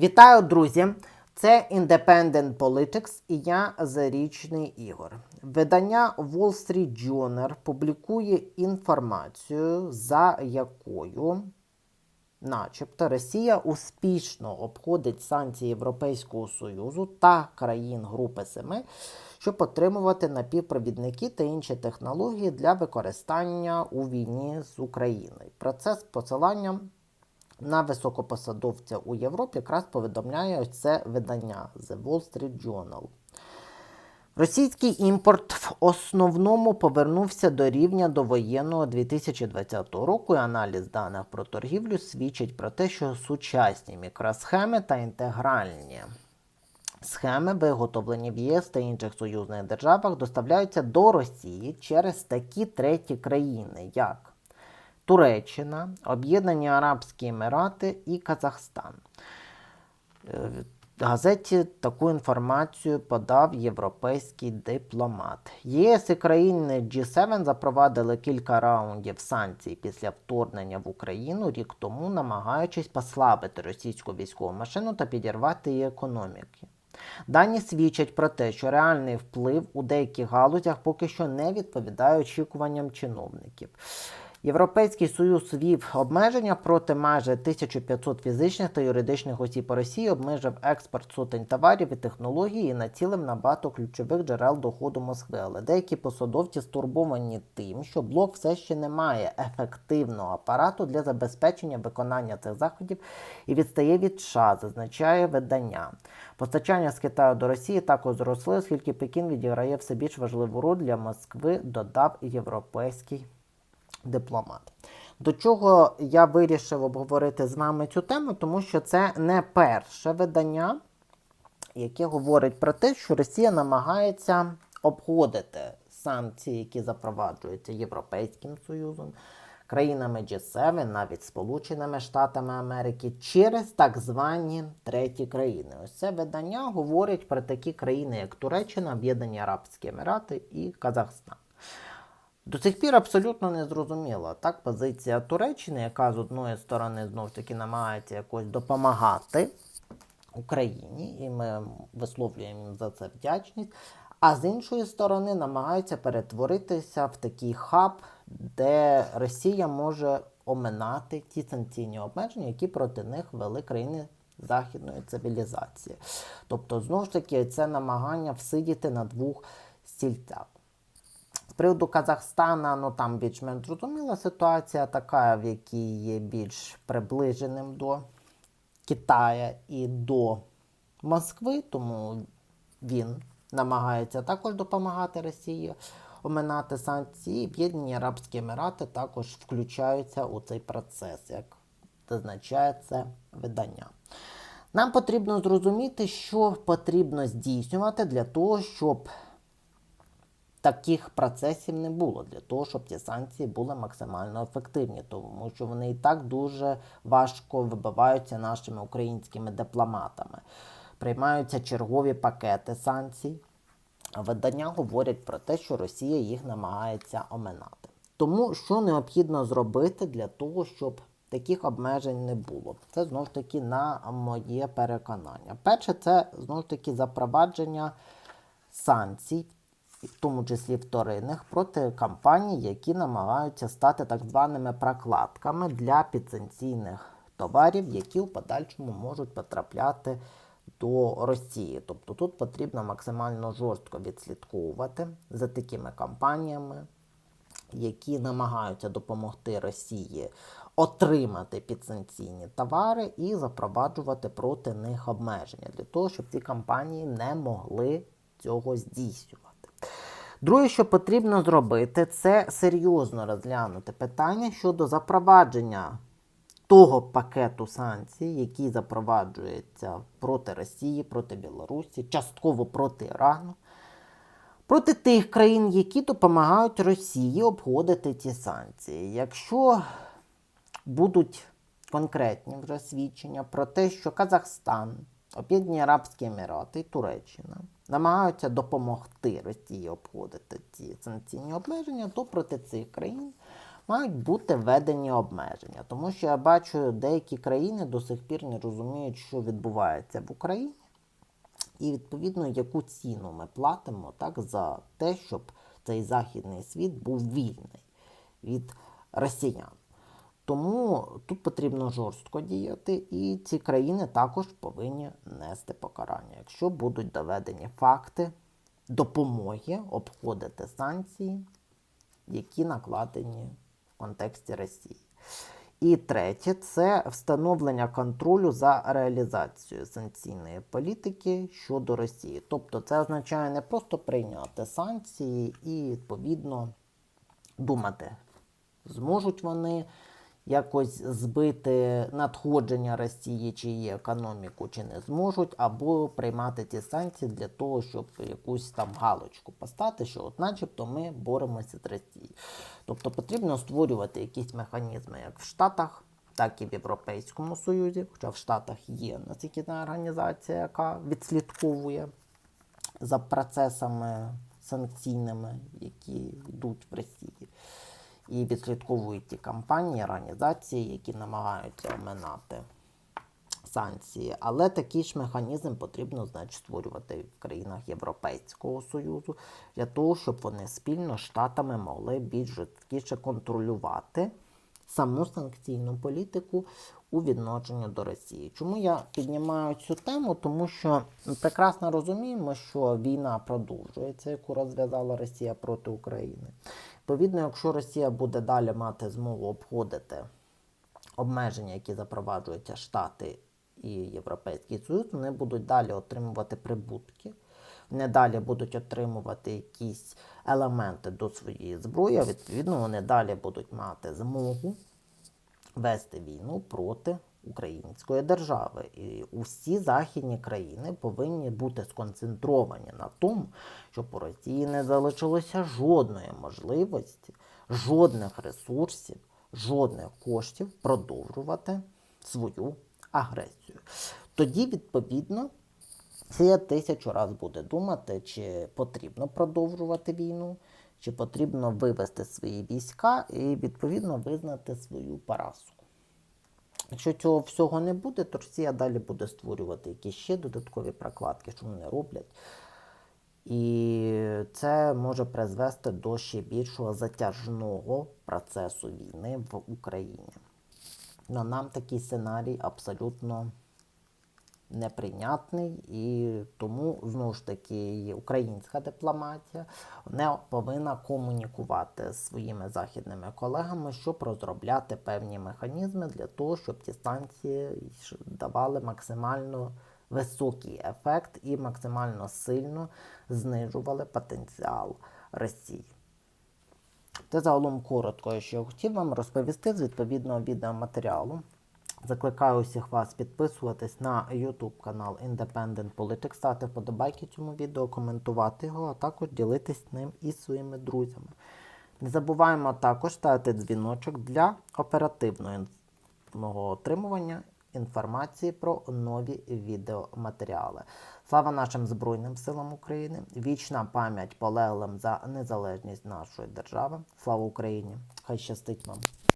Вітаю, друзі! Це Independent Politics і я Зарічний Ігор. Видання Wall Street Journal публікує інформацію, за якою, начебто, Росія успішно обходить санкції Європейського Союзу та країн Групи Семи, щоб отримувати напівпровідники та інші технології для використання у війні з Україною. Про це з посиланням на високопосадовця у Європі якраз повідомляє ось це видання The Wall Street Journal. Російський імпорт в основному повернувся до рівня довоєнного 2020 року, і аналіз даних про торгівлю свідчить про те, що сучасні мікросхеми та інтегральні схеми, виготовлені в ЄС та інших союзних державах, доставляються до Росії через такі треті країни, як Туреччина, Об'єднані Арабські Емірати і Казахстан. Е, газеті таку інформацію подав європейський дипломат. ЄС і країни G7 запровадили кілька раундів санкцій після вторгнення в Україну рік тому, намагаючись послабити російську військову машину та підірвати її економіки. Дані свідчать про те, що реальний вплив у деяких галузях поки що не відповідає очікуванням чиновників. Європейський Союз ввів обмеження проти майже 1500 фізичних та юридичних осіб Росії, обмежив експорт сотень товарів і технологій і націлив на багато ключових джерел доходу Москви. Але деякі посадовці стурбовані тим, що блок все ще не має ефективного апарату для забезпечення виконання цих заходів і відстає від США, зазначає видання. Постачання з Китаю до Росії також зросли, оскільки Пекін відіграє все більш важливу роль для Москви, додав європейський дипломат. До чого я вирішив обговорити з вами цю тему, тому що це не перше видання, яке говорить про те, що Росія намагається обходити санкції, які запроваджуються Європейським Союзом, країнами G7, навіть Сполученими Штатами Америки, через так звані треті країни. Ось це видання говорить про такі країни, як Туреччина, Об'єднані Арабські Емірати і Казахстан. До цих пір абсолютно не зрозуміла так позиція Туреччини, яка з одної сторони знову ж таки намагається якось допомагати Україні, і ми висловлюємо їм за це вдячність. А з іншої сторони, намагаються перетворитися в такий хаб, де Росія може оминати ті санкційні обмеження, які проти них вели країни західної цивілізації. Тобто, знову ж таки, це намагання всидіти на двох стільцях. Приводу Казахстана, ну там більш-менш зрозуміла ситуація така, в якій є більш приближеним до Китая і до Москви, тому він намагається також допомагати Росії оминати санкції. Об'єднані Арабські Емірати також включаються у цей процес, як зазначає це видання. Нам потрібно зрозуміти, що потрібно здійснювати для того, щоб таких процесів не було для того, щоб ці санкції були максимально ефективні, тому що вони і так дуже важко вибиваються нашими українськими дипломатами. Приймаються чергові пакети санкцій. Видання говорять про те, що Росія їх намагається оминати. Тому що необхідно зробити для того, щоб таких обмежень не було. Це знову ж таки на моє переконання. Перше, це знову ж таки запровадження санкцій, в тому числі вторинних, проти компаній, які намагаються стати так званими прокладками для підсанкційних товарів, які в подальшому можуть потрапляти до Росії. Тобто тут потрібно максимально жорстко відслідковувати за такими компаніями, які намагаються допомогти Росії отримати підсанкційні товари і запроваджувати проти них обмеження для того, щоб ці компанії не могли цього здійснювати. Друге, що потрібно зробити, це серйозно розглянути питання щодо запровадження того пакету санкцій, який запроваджується проти Росії, проти Білорусі, частково проти Ірану, проти тих країн, які допомагають Росії обходити ці санкції. Якщо будуть конкретні вже свідчення про те, що Казахстан, Об'єднані Арабські Емірати і Туреччина намагаються допомогти Росії обходити ці санкційні обмеження, то проти цих країн мають бути введені обмеження. Тому що я бачу, деякі країни до сих пір не розуміють, що відбувається в Україні. І відповідно, яку ціну ми платимо так, за те, щоб цей західний світ був вільний від росіян. Тому тут потрібно жорстко діяти, і ці країни також повинні нести покарання, якщо будуть доведені факти допомоги обходити санкції, які накладені в контексті Росії. І третє це встановлення контролю за реалізацією санкційної політики щодо Росії. Тобто це означає не просто прийняти санкції і відповідно думати, зможуть вони якось збити надходження Росії чи її економіку, чи не зможуть, або приймати ті санкції для того, щоб якусь там галочку поставити, що от начебто ми боремося з Росією. Тобто потрібно створювати якісь механізми як в Штатах, так і в Європейському Союзі, хоча в Штатах є національна організація, яка відслідковує за процесами санкційними, які йдуть в Росії, і відслідковують ті компанії, організації, які намагаються оминати санкції. Але такий ж механізм потрібно значить, створювати в країнах Європейського Союзу для того, щоб вони спільно з штатами могли більш жорсткіше контролювати саму санкційну політику у відношенні до Росії. Чому я піднімаю цю тему? Тому що ми прекрасно розуміємо, що війна продовжується, яку розв'язала Росія проти України. Відповідно, якщо Росія буде далі мати змогу обходити обмеження, які запроваджуються Штати і Європейський Союз, вони будуть далі отримувати прибутки. Вони далі будуть отримувати якісь елементи до своєї зброї, відповідно, вони далі будуть мати змогу вести війну проти української держави. І усі західні країни повинні бути сконцентровані на тому, щоб у Росії не залишилося жодної можливості, жодних ресурсів, жодних коштів продовжувати свою агресію. Тоді, відповідно, це тисячу раз буде думати, чи потрібно продовжувати війну, чи потрібно вивести свої війська і відповідно визнати свою поразку. Якщо цього всього не буде, то Росія далі буде створювати якісь ще додаткові прокладки, що вони роблять. І це може призвести до ще більшого затяжного процесу війни в Україні. Но нам такий сценарій абсолютно неприйнятний, і тому знову ж таки українська дипломатія не повинна комунікувати з своїми західними колегами, щоб розробляти певні механізми для того, щоб ті станції давали максимально високий ефект і максимально сильно знижували потенціал Росії. Це загалом коротко, що я хотів вам розповісти з відповідного відеоматеріалу. Закликаю усіх вас підписуватись на YouTube канал Independent Politics, ставити вподобайки цьому відео, коментувати його, а також ділитись ним із своїми друзями. Не забуваємо також ставити дзвіночок для оперативного отримування інформації про нові відеоматеріали. Слава нашим Збройним силам України! Вічна пам'ять полеглим за незалежність нашої держави. Слава Україні! Хай щастить вам!